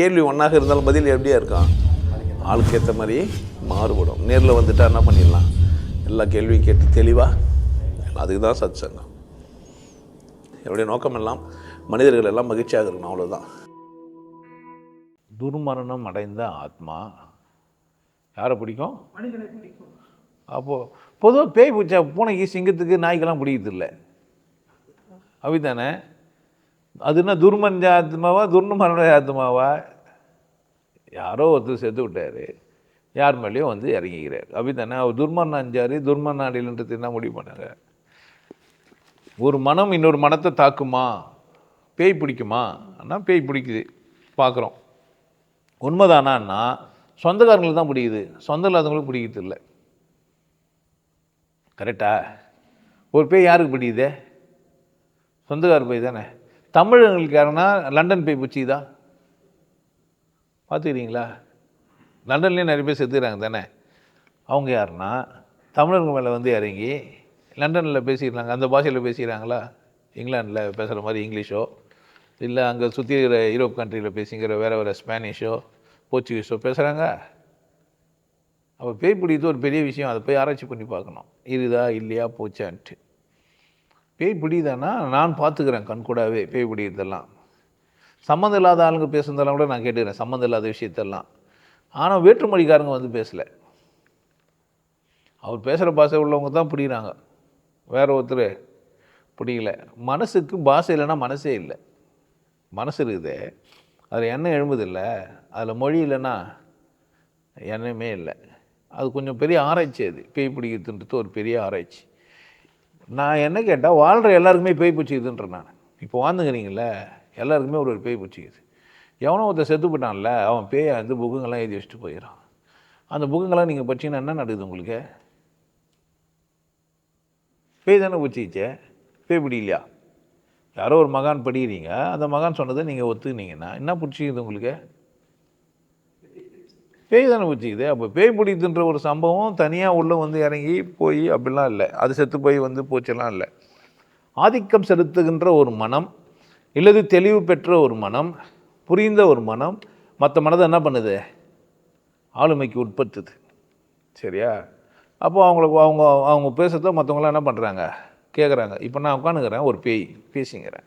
கேள்வி ஒன்றாக இருந்தாலும் பதில் எப்படியா இருக்கும்? ஆளுக்கு ஏற்ற மாதிரி மாறுபடும். நேரில் வந்துட்டா என்ன பண்ணிடலாம்? எல்லா கேள்வியும் கேட்டு தெளிவாக அதுக்கு தான் சத் சங்கம் என்னுடைய நோக்கம் எல்லாம் மனிதர்கள் எல்லாம் மகிழ்ச்சியாக இருக்கணும் அவ்வளோதான் துர்மரணம் அடைந்த ஆத்மா யாரை பிடிக்கும்? அப்போது பொதுவாக பேய் பூச்சா பூனைக்கு சிங்கத்துக்கு நாய்க்கெல்லாம் பிடிக்கிறது இல்லை அப்படித்தானே? அது என்ன துர்மஞ்ச ஆத்மாவா துர்மரண ஆத்மாவா யாரோ ஒருத்தர் செத்து விட்டார். யார் மேலேயும் வந்து இறங்கிக்கிறார். அப்படித்தானே அவர் துர்மன் அஞ்சாரு துர்மன் அடையிலன்றது என்ன முடிவு பண்ணாங்க? ஒரு மனம் இன்னொரு மனத்தை தாக்குமா? பேய் பிடிக்குமா? ஆனால் பேய் பிடிக்குது. பார்க்குறோம் உண்மைதானான்னா சொந்தக்காரங்களுக்கு தான் பிடிக்குது. சொந்தம் இல்லாதவங்களுக்கு பிடிக்கிறது இல்லை. கரெக்டா ஒரு பேய் யாருக்கு பிடிக்குதே? சொந்தக்கார பேய் தானே? தமிழர்களுக்கு யாருன்னா லண்டன் பேய் பிடிச்சிதா பார்த்துக்கிறீங்களா? லண்டன்லேயே நிறைய பேர் செத்துக்கிறாங்க தானே? அவங்க யாருன்னா தமிழர்கள் மேலே வந்து இறங்கி லண்டனில் பேசிக்கிறாங்க அந்த பாஷையில் பேசிக்கிறாங்களா? இங்கிலாண்டில் பேசுகிற மாதிரி இங்கிலீஷோ? இல்லை அங்கே சுற்றி இருக்கிற யூரோப் கண்ட்ரியில் பேசிங்கிற வேறு வேறு ஸ்பானிஷோ போர்ச்சுகீஸோ பேசுகிறாங்க அப்போ பேய் பிடிக்கிறது ஒரு பெரிய விஷயம். அதை போய் ஆராய்ச்சி பண்ணி பார்க்கணும். இருதா இல்லையா போச்சான்ட்டு. பேய் பிடிதானா நான் பார்த்துக்கிறேன் கண்கூடாவே பேய் பிடிக்கிறதெல்லாம். சம்மந்தம் இல்லாத ஆளுங்க பேசுனதெல்லாம் கூட நான் கேட்டுக்கிறேன் சம்மந்தம் இல்லாத விஷயத்தெல்லாம். ஆனால் வேற்றுமொழிக்காரங்க வந்து பேசலை. அவர் பேசுகிற பாஷை உள்ளவங்க தான் பிடிக்கிறாங்க. வேற ஒருத்தர் பிடிக்கல. மனசுக்கு பாஷை இல்லைன்னா மனசே இல்லை. மனசு இருக்குது. அதில் எண்ணெய் எழும்புதில்லை. அதில் மொழி இல்லைன்னா எண்ணமே இல்லை. அது கொஞ்சம் பெரிய ஆராய்ச்சி அது. பேய் பிடிக்கிறதுன்றது ஒரு பெரிய ஆராய்ச்சி. நான் என்ன கேட்டால் வாழ்கிற எல்லாருக்குமே பேய் பிடிச்சிக்குதுன்றேன் நான். இப்போ வாழ்ந்துக்கிறீங்களே எல்லாருக்குமே ஒரு ஒரு பேய் பிடிச்சிக்குது எவனோ ஒருத்தர் செத்து போட்டான்ல அவன் பேயை வந்து புக்குங்கெல்லாம் எழுதி வச்சுட்டு போயிடறான். அந்த புக்குங்கெல்லாம் நீங்கள் படிச்சீங்கன்னா என்ன நடக்குது உங்களுக்கு? பேய் தானே பிடிச்சிக்கிச்சே பேய் பிடிக்கலையா யாரோ ஒரு மகான் படிக்கிறீங்க அந்த மகான் சொன்னதை நீங்கள் ஒத்துக்கினீங்கன்னா என்ன பிடிச்சிக்குது உங்களுக்கு? பேய் தானே பிடிச்சிக்குது அப்போ பேய் பிடிக்குதுன்ற ஒரு சம்பவம் தனியாக உள்ள வந்து இறங்கி போய் அப்படிலாம் இல்லை. அது செத்து போய் வந்து போச்செல்லாம் இல்லை. ஆதிக்கம் செலுத்துகின்ற ஒரு மனம் இல்லது தெளிவு பெற்ற ஒரு மனம் புரிந்த ஒரு மனம் மற்ற மனதை என்ன பண்ணுது? ஆளுமைக்கு உட்படுத்துது. சரியா? அப்போ அவங்களுக்கு அவங்க அவங்க பேசுகிறத மற்றவங்களாம் என்ன பண்ணுறாங்க கேட்குறாங்க இப்போ நான் உட்காந்துக்கிறேன் ஒரு பேய் பேசிங்கிறேன்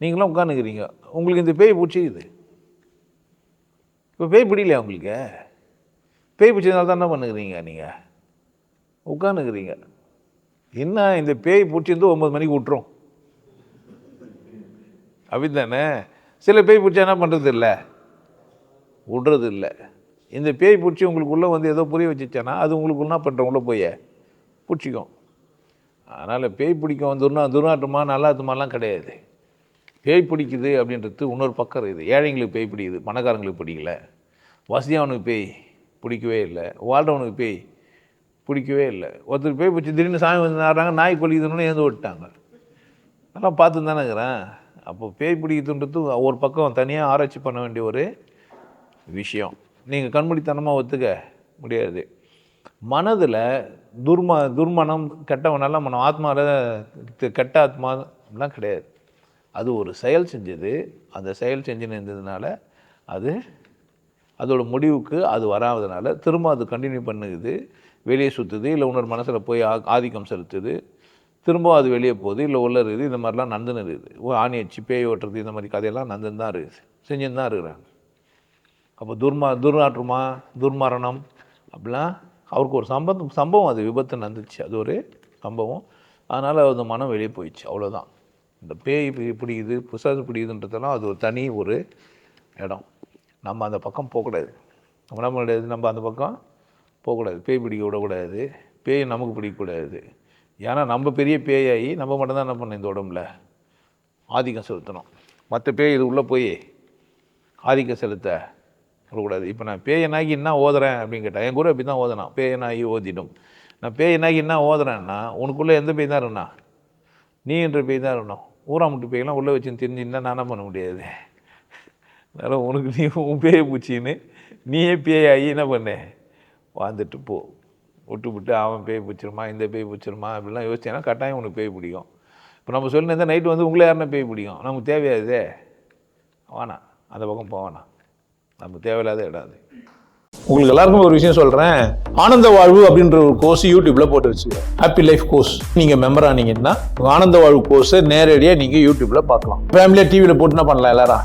நீங்களும் உட்காந்துக்கிறீங்க உங்களுக்கு இந்த பேய் பிடிச்சிக்குது. இப்போ பேய் பிடிக்கலையா உங்களுக்கு? பேய் பிடிச்சதுனால தான் என்ன பண்ணுக்கிறீங்க நீங்கள் உட்காந்துக்கிறீங்க என்ன இந்த பேய் பிடிச்சிருந்து ஒம்பது மணிக்கு விட்டுரும்? அப்படித்தானே? சில பேய் பிடிச்சா என்ன பண்ணுறது இல்லை விடுறது இல்லை இந்த பேய் பிடிச்சி உங்களுக்குள்ளே வந்து ஏதோ புரிய வச்சுச்சானா அது உங்களுக்கு என்ன பண்ணுறவங்கள போய் பிடிச்சிக்கும் அதனால் பேய் பிடிக்கும் துர்நா துர்நாற்றமா நல்லாத்துமாலாம் கிடையாது. பேய் பிடிக்குது அப்படின்றது இன்னொரு பக்கம் இருக்குது. ஏழைங்களுக்கு பேய் பிடிக்குது பணக்காரங்களுக்கு பிடிக்கல. வசதியானவனுக்கு பேய் பிடிக்கவே இல்லை. வாழ்றவனுக்கு பேய் பிடிக்கவே இல்லை. ஒருத்தர் பேய் பிடிச்சி திடீர்னு சாமி வந்து நாடுறாங்க நாய் கொலிக்குதுன்னு ஏந்து விட்டாங்க அதெல்லாம் பார்த்து தானே இருக்கிறேன். அப்போ பேய் பிடிக்குதுன்றது ஒரு பக்கம் தனியாக ஆராய்ச்சி பண்ண வேண்டிய ஒரு விஷயம். நீங்கள் கண்மூடித்தனமாக ஒத்துக்க முடியாது. மனதில் துர்ம துர்மனம் கெட்டவனெல்லாம் மனம் ஆத்மாவில் கெட்ட ஆத்மாலாம் கிடையாது. அது ஒரு செயல் செஞ்சது. அந்த செயல் செஞ்சுன்னு இருந்ததுனால அது அதோட முடிவுக்கு அது வராதனால திரும்ப அது கண்டினியூ பண்ணுது வெளியே சுற்றுது இல்லை இன்னொரு மனசில் போய் ஆ- ஆதிக்கம் செலுத்துது. திரும்ப அது வெளியே போகுது இல்லை உள்ள இருக்குது இந்த மாதிரிலாம் நந்துன்னு இருக்குது. ஓ ஆணி வச்சு பேய் ஓட்டுறது இந்த மாதிரி கதையெல்லாம் நந்துன்னு தான் இருக்குது. செஞ்சுன்னு தான் இருக்கிறாங்க. அப்போ துர்மா துர்நாற்றமா துர்மரணம் அப்படிலாம் அவருக்கு ஒரு சம்பந்தம் சம்பவம் அது விபத்து நடந்துச்சு. அது ஒரு சம்பவம். அதனால் அந்த மனம் வெளியே போயிடுச்சு அவ்வளோதான் இந்த பேய் பிடிக்குது புசாது பிடிக்குதுன்றதெல்லாம் அது ஒரு தனி ஒரு இடம். நம்ம அந்த பக்கம் போகக்கூடாது. நம்ம நம்மளுடைய நம்ம அந்த பக்கம் போகக்கூடாது. பேய் பிடிக்க விடக்கூடாது. பேய் நமக்கு பிடிக்கக்கூடாது. ஏன்னா நம்ம பெரிய பேயாகி நம்ம மட்டும்தான் என்ன பண்ணோம் இந்த உடம்புல? ஆதிக்கம் செலுத்தணும். மற்ற பேய் இது உள்ளே போய் ஆதிக்கம் செலுத்த விடக்கூடாது. இப்போ நான் பேயனாகி என்ன ஓதுறேன் அப்படின்னு கேட்டேன் என் கூட அப்படி தான் ஓதுனான். பேயனாகி ஓதிடும். நான் பேயனாகி என்ன ஓதுறேன்னா உனக்குள்ளே எந்த பேய் தான் இருக்கணும்? நீ என்ற பேய் தான் இருக்கணும். ஊராமுட்டு பேயெல்லாம் உள்ளே வச்சுன்னு தெரிஞ்சுன்னா நான் என்ன பண்ண முடியாது? அதனால் உனக்கு நீ உன் பேயை பூச்சின்னு நீயே பேயாகி என்ன பண்ண? வாழ்ந்துட்டு போ. விட்டு விட்டு அவன் பேய் பிடிச்சிருமா இந்த பேய் பிடிச்சிருமா அப்படிலாம் யோசிச்சேன்னா கட்டாயம் உனக்கு பேய் பிடிக்கும். இப்போ நம்ம சொல்லியிருந்தா நைட்டு வந்து உங்களை யாருன்னா பேய் பிடிக்கும்? நமக்கு தேவையாதே வேணாம். அந்த பக்கம் போவானா நமக்கு தேவையில்லாத இடம் அது. உங்களுக்கு எல்லாருக்கும் ஒரு விஷயம் சொல்கிறேன் ஆனந்த வாழ்வு அப்படின்ற ஒரு கோர்ஸ் யூடியூப்பில் போட்டு வச்சு ஹாப்பி லைஃப் கோர்ஸ் நீங்கள் மெம்பர் ஆனீங்கன்னா ஆனந்த வாழ்வு கோர்ஸை நேரடியாக நீங்கள் யூடியூப்பில் பார்க்கலாம். ஃபேமிலியாக டிவியில் போட்டு என்ன பண்ணலாம் எல்லாரும்?